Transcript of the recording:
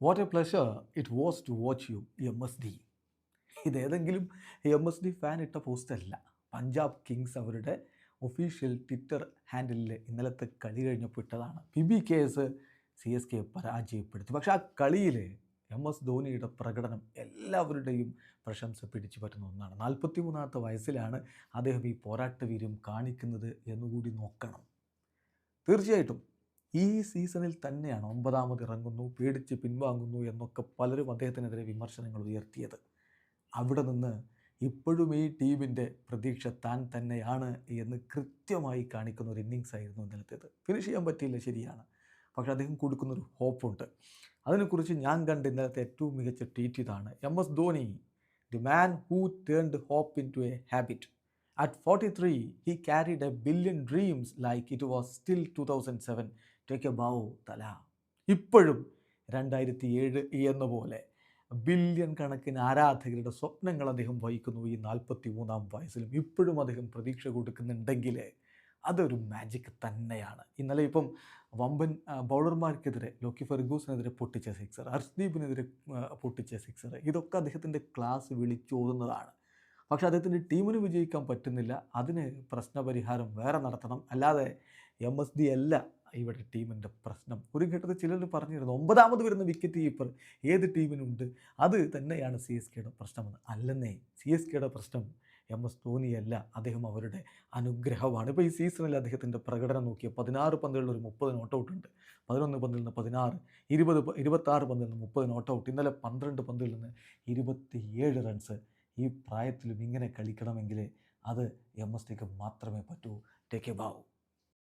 What a pleasure it was to watch you M S D ഇതേതെങ്കിലും M S D fan ഇട്ട post അല്ല. Punjab Kings അവരുടെ official Twitter ഹാൻഡിലിൽ ഇന്നലത്തെ കളി കഴിഞ്ഞപ്പോൾ ഇട്ടതാണ്. P B K S C S K പരാജയപ്പെടുത്തി. പക്ഷേ ആ കളിയിൽ എം എസ് ധോണിയുടെ പ്രകടനം എല്ലാവരുടെയും പ്രശംസ പിടിച്ചു പറ്റുന്ന ഒന്നാണ്. നാൽപ്പത്തി മൂന്നാമത്തെ വയസ്സിലാണ് അദ്ദേഹം ഈ പോരാട്ടവീര്യം കാണിക്കുന്നത് എന്നുകൂടി നോക്കണം. തീർച്ചയായിട്ടും ഈ സീസണിൽ തന്നെയാണ് ഒമ്പതാമത് ഇറങ്ങുന്നു പേടിച്ച് പിൻവാങ്ങുന്നു എന്നൊക്കെ പലരും അദ്ദേഹത്തിനെതിരെ വിമർശനങ്ങൾ ഉയർത്തിയത്. അവിടെ നിന്ന് ഇപ്പോഴും ഈ ടീമിന്റെ പ്രതീക്ഷ താൻ തന്നെയാണ് എന്ന് കൃത്യമായി കാണിക്കുന്ന ഒരു ഇന്നിങ്സ് ആയിരുന്നു ഇന്നലത്തേത്. ഫിനിഷ് ചെയ്യാൻ പറ്റിയില്ല ശരിയാണ്. പക്ഷേ അദ്ദേഹം കൊടുക്കുന്നൊരു ഹോപ്പുണ്ട് അതിനെക്കുറിച്ച് ഞാൻ കണ്ട ഇന്നലത്തെ ഏറ്റവും മികച്ച ട്വീറ്റ് ഇതാണ്. M S Dhoni the man who turned hope into a habit at forty three he carried a billion dreams like it was still two thousand seven take a bow Thala. ഇപ്പോഴും രണ്ടായിരത്തി ഏഴ് എന്ന പോലെ billion കണക്കിന് ആരാധകരുടെ സ്വപ്നങ്ങൾ അദ്ദേഹം വഹിക്കുന്നു ഈ നാൽപ്പത്തി മൂന്നാം വയസ്സിലും. ഇപ്പോഴും അദ്ദേഹം പ്രതീക്ഷ കൊടുക്കുന്നുണ്ടെങ്കിൽ അതൊരു മാജിക് തന്നെയാണ്. ഇന്നലെ ഇപ്പം വമ്പൻ ബൗളർമാർക്കെതിരെ ലോക്കി ഫെർഗൂസിനെതിരെ പൊട്ടിച്ച സിക്സർ ഹർഷ്ദീപിനെതിരെ പൊട്ടിച്ച സിക്സർ ഇതൊക്കെ അദ്ദേഹത്തിന്റെ ക്ലാസ് വിളിച്ചോതുന്നതാണ്. പക്ഷെ അദ്ദേഹത്തിന്റെ ടീമിന് വിജയിക്കാൻ പറ്റുന്നില്ല. അതിന് പ്രശ്നപരിഹാരം വേറെ നടത്തണം. അല്ലാതെ എം എസ് ഡി അല്ല ഇവിടെ ടീമിന്റെ പ്രശ്നം. ഒരു ഘട്ടത്തിൽ ചിലർ പറഞ്ഞിരുന്നു ഒമ്പതാമത് വരുന്ന വിക്കറ്റ് കീപ്പർ ഏത് ടീമിനുണ്ട്? അത് തന്നെയാണ് സി എസ് കെയുടെ പ്രശ്നമെന്ന്. അല്ലെന്നേ സി എസ് കെയുടെ പ്രശ്നം എം എസ് ധോണിയല്ല അദ്ദേഹം അവരുടെ അനുഗ്രഹമാണ്. ഇപ്പോൾ ഈ സീസണിൽ അദ്ദേഹത്തിന്റെ പ്രകടനം നോക്കിയ പതിനാറ് പന്തുകളിൽ ഒരു മുപ്പത് നോട്ട് ഔട്ട് ഉണ്ട്. പതിനൊന്ന് പന്തിൽ നിന്ന് പതിനാറ് ഇരുപത് ഇരുപത്താറ് പന്തിൽ നിന്ന് മുപ്പത് നോട്ട് ഔട്ട് ഇന്നലെ പന്ത്രണ്ട് പന്തിൽ നിന്ന് ഇരുപത്തിയേഴ് റൺസ് ഈ പ്രായത്തിലും ഇങ്ങനെ കളിക്കണമെങ്കിൽ അത് എം എസ് ടിക്ക് മാത്രമേ പറ്റൂ. Take A bough